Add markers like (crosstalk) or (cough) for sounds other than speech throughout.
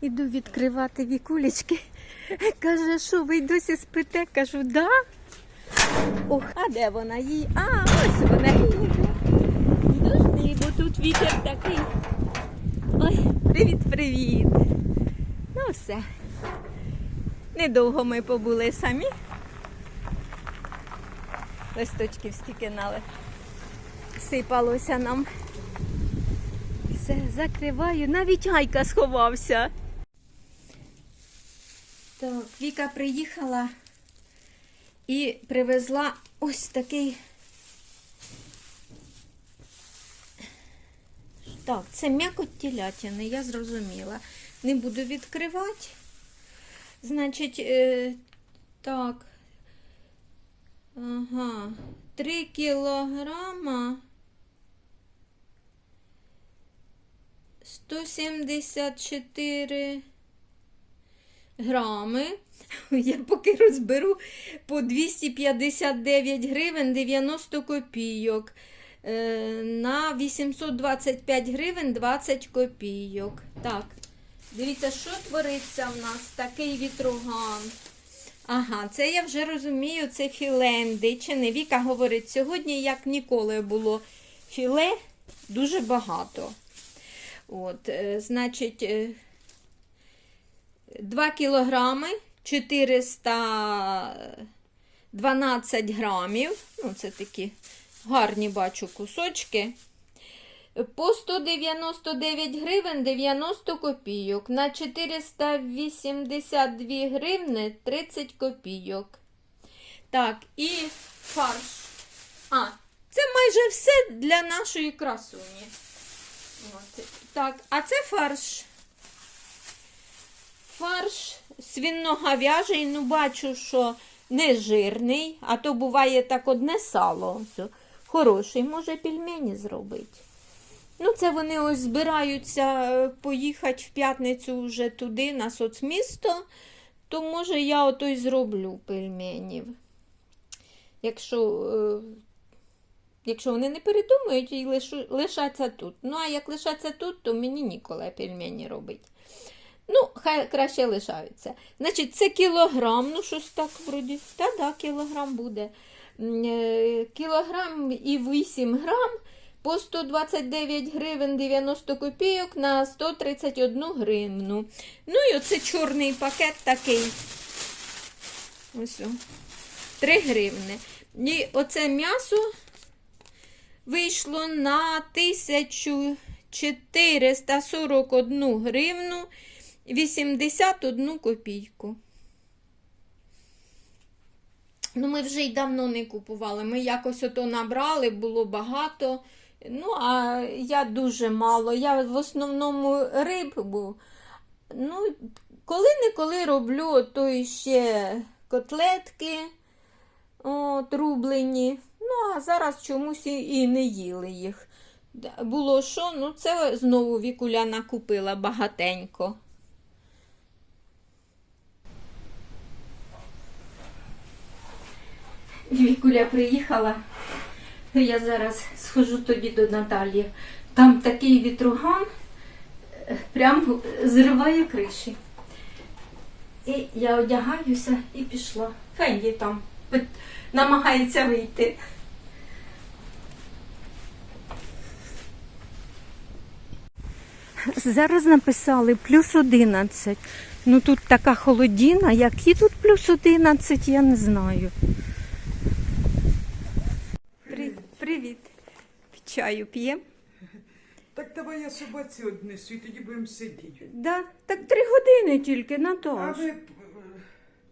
Іду відкривати вікулечки. (laughs) Каже, що ви й досі спите? Кажу, да. Ох, а де вона їй? А, ось вона їде. Дожди, бо тут вітер такий. Ой, привіт-привіт. Ну все. Недовго ми побули самі. Листочків стільки нале. Сипалося нам. Все, закриваю. Навіть Айка сховався. Так, Віка приїхала і привезла ось такий. Так, це м'якоть телятини, я зрозуміла. Не буду відкривати. Значить, е, так. Ага. 3 кілограма. 174 грами. (laughs) Я поки розберу по 259 гривень 90 копійок. Е, На 825 гривень 20 копійок. Так, дивіться, що твориться в нас такий вітруган. Ага, це я вже розумію, це філенди. Чи не Віка говорить, сьогодні, як ніколи, було філе дуже багато. От, е, значить, е, 2 кілограми 412 грамів. Ну, це такі гарні бачу кусочки. По 199 гривень 90 копійок. На 482 гривни 30 копійок. Так, і фарш. А, це майже все для нашої красуні. Так, а це фарш. Фарш свинно-гав'яжий, ну бачу, що не жирний, а то буває так одне сало. Хороший, може пельмені зробити. Ну, це вони ось збираються е, поїхати в п'ятницю вже туди, на соцмісто, то може я ото й зроблю пельменів. Якщо, е, якщо вони не передумають і лишаться тут. Ну, а як лишаться тут, то мені ніколи пельмені робити. Ну, хай краще лишаються. Значить, це кілограм, ну щось так вроді. Та да, кілограм буде. Е, Кілограм і 8 грам по 129 гривень 90 копійок на 131 гривну. Ну і оце чорний пакет такий. Ось. 3 гривни. І оце м'ясо вийшло на 1441 гривну 81 копійку. Ну, ми вже й давно не купували. Ми якось ото набрали, було багато. Ну, а я дуже мало. Я в основному рибу. Ну, коли-неколи роблю то ще котлетки от, рублені. Ну, а зараз чомусь і, не їли їх. Було що? Ну, це знову Вікуляна купила багатенько. Вікуля приїхала. Я зараз схожу тоді до Наталії. Там такий вітруган е, прям зриває криші. І я одягаюся і пішла. Фенді там намагається вийти. Зараз написали плюс 11. Ну тут така холодіна, які тут плюс 11, я не знаю. Привіт. Чаю п'ємо? Так давай я собаці однесу і тоді будемо сидіти. Да. Так три години тільки, А ви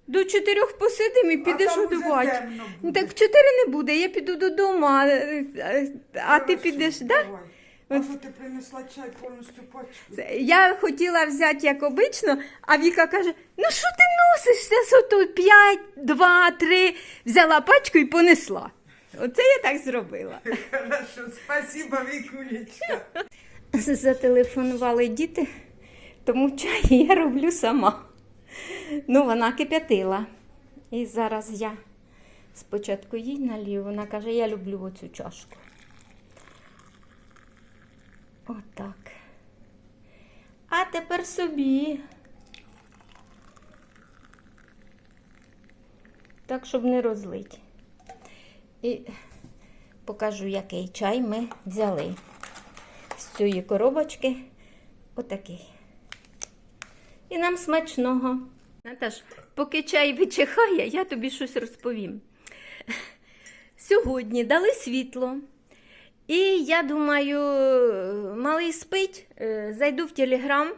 До чотирьох посидимо і підеш годувати. Ну так в чотири не буде, я піду додому, а, а, а ти підеш, так? давай. А що ти принесла чай повністю пачку? Я хотіла взяти як обично, а Віка каже: ну що ти носишся сото 5, 2, 3, взяла пачку і понесла. Оце я так зробила. Хорошо, спасибо, Вікулечка. Зателефонували діти, тому чай я роблю сама. Ну, вона кип'ятила. І зараз я спочатку їй налію. Вона каже, я люблю оцю чашку. Отак. А тепер собі. Так, щоб не розлить. І покажу, який чай ми взяли. З цієї коробочки отакий. І нам смачного. Наташ, поки чай вичихає, я тобі щось розповім. Сьогодні дали світло. І я думаю, малий спить, е, зайду в Телеграм,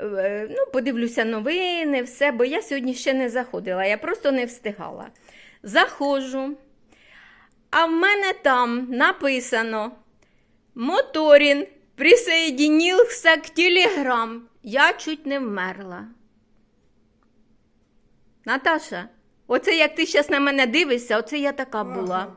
е, ну, подивлюся новини, все, бо я сьогодні ще не заходила, я просто не встигала. Заходжу, а в мене там написано Моторін присоединился к Телеграм. Я чуть не вмерла. Наташа, оце як ти зараз на мене дивишся, оце я така була.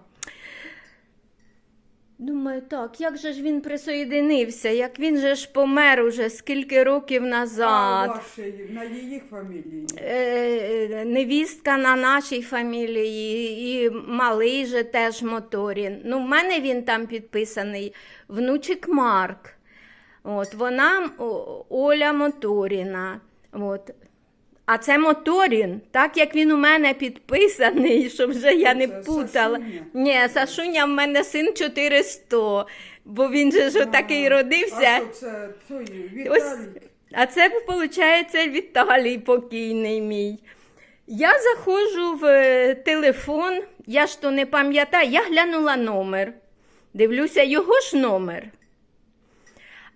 Думаю, так, як же ж він присоєдинився, як він же ж помер уже скільки років А назад. вашої, на її фамілії. Е, невістка на нашій фамілії, і малий же теж Моторін. Ну, в мене він там підписаний, внучик Марк. От, вона о, Оля Моторіна. От. А це Моторін, так як він у мене підписаний, (laughs) щоб вже я не Це путала. Сашуня? Ні, Сашуня в мене син 400, бо він же ж такий родився. А що це той Ось, а це, виходить, Віталій покійний мій. Я заходжу в е, телефон, я ж то не пам'ятаю, я глянула номер. Дивлюся, його ж номер.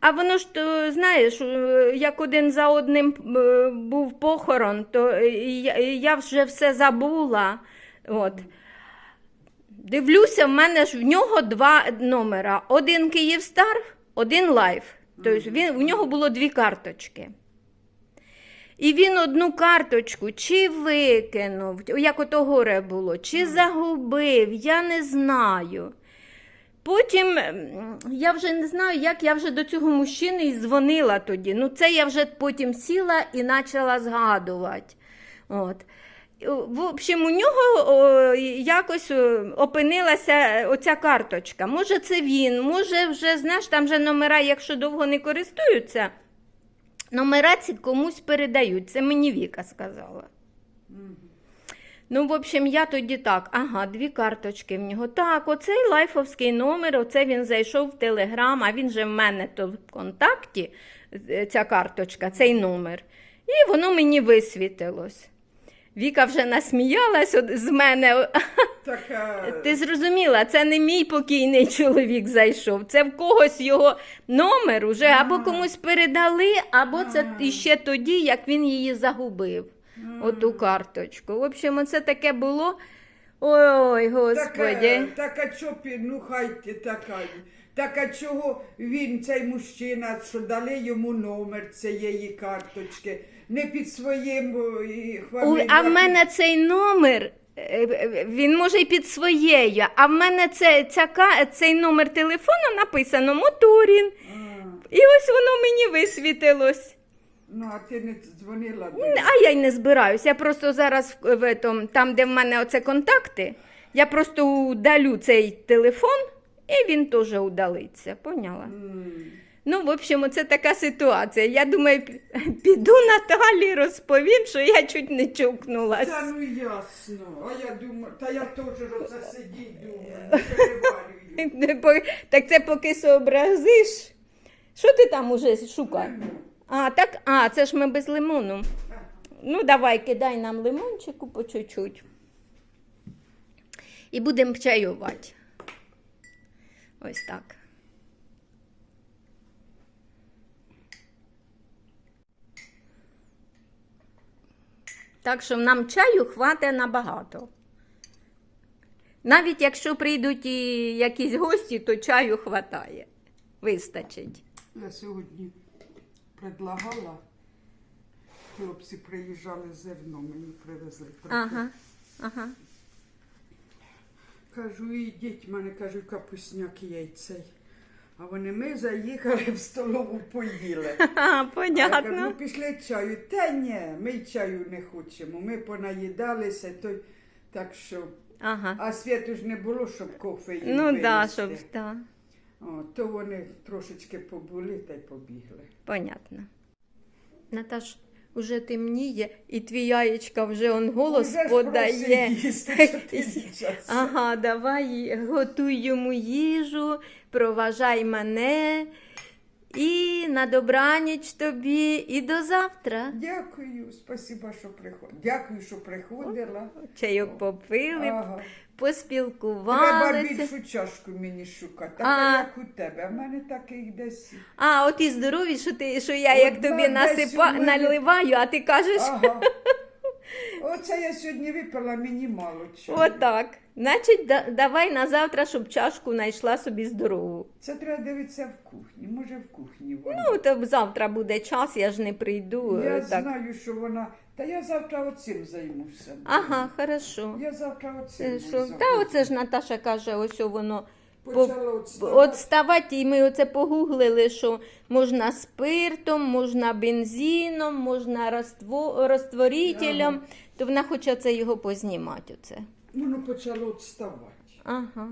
А воно ж, то, знаєш, е, як один за одним е, був похорон, то е, я, я вже все забула. От. Дивлюся, в мене ж в нього два номера: один Київстар, один Лайф. Тобто він, в нього було дві карточки. І він одну карточку чи викинув, як ото горе було, чи загубив, я не знаю. Потім я вже не знаю, як я вже до цього мужчини і дзвонила тоді. Ну, це я вже потім сіла і почала згадувати. От. В общем, у нього о, якось опинилася оця карточка. Може, це він, може, вже, знаєш, там вже номера, якщо довго не користуються, номера ці комусь передають. Це мені Віка сказала. Ну, в общем, я тоді так, ага, дві карточки в нього. Так, оцей лайфовський номер, оце він зайшов в Телеграм, а він же в мене то в контакті, е, ця карточка, цей номер. І воно мені висвітилось. Віка вже насміялась з мене. (laughs) Так, а, Ти зрозуміла, це не мій покійний чоловік зайшов. Це в когось його номер уже або комусь передали, або це іще тоді, як він її загубив. Оту карточку. В общем, оце таке було. Ой, так, так, а чо, ну хай ти така. Так а чого він, цей мужчина, що дали йому номер цієї карточки, не під своїм і а в мене цей номер, е, е, він може й під своєю, а в мене це, ця, цей номер телефону написано Моторін. І ось воно мені висвітилось. Ну, а ти не дзвонила до А я й не збираюсь. Я просто зараз в, в этом, там, де в мене оце контакти, я просто удалю цей телефон, і він теж удалиться. Поняла? М. Ну, в общем, це така ситуація. Я думаю, пі- піду Наталі, розповім, що я чуть не чокнулась. Та ну ясно. А я думаю, та я теж оце сидіть думаю, не переварюю. (laughs) Не по- Так це поки сообразиш. Що ти там уже шукаєш? А, так, а, це ж ми без лимону. Ну, давай, кидай нам лимончику по чуть-чуть. І будемо чаювати. Ось так. Так що нам чаю хватить набагато. Навіть якщо прийдуть і якісь гості, то чаю хватає. Вистачить. Я сьогодні предлагала, хлопці приїжджали зерно, мені привезли. Ага, ага. Кажу, ідіть, в мене кажу, капусняк є цей. А вони ми заїхали в столову поїли. (laughs) Ха, А я кажу, ну пішли чаю. Та ні, ми чаю не хочемо. Ми понаїдалися, то так що. Ага. А світу ж не було, щоб кофе їм Ну да, винести. щоб да. О, то вони трошечки побули та й побігли. Понятно. Наташ, уже темніє, і твій яєчка вже он голос Уже ж подає. просить їсти чотири (laughs) часи. Ага, давай готуй йому їжу, проважай мене. І на добраніч тобі, і до завтра. Дякую, спасіба, що приходила. Дякую, що приходила. Чайок попили, Ага. Треба поспілкувалися. більшу чашку мені шукати. А. Як у тебе. В мене таких десь. А, от і здорові, що ти, що я як тобі насипа, мене- наливаю, а ти кажеш, Ага. (laughs) Оце я сьогодні випила, мені мало чого. отак. Значить, да, давай на завтра, щоб чашку знайшла собі здорову. Це треба дивитися в кухні. Може в кухні вона. Ну, то завтра буде час, я ж не прийду. я е, так. знаю, що вона. Та я завтра оцим займуся. Ага, хорошо. Я завтра Е, оцим. Що? займуся. Та оце ж Наташа каже, ось о воно. по- Почала отставати. І ми оце погуглили, що можна спиртом, можна бензином, можна роство, розтворителем, то вона хоче це його познімати. Оце. Воно почало відставати. Ага.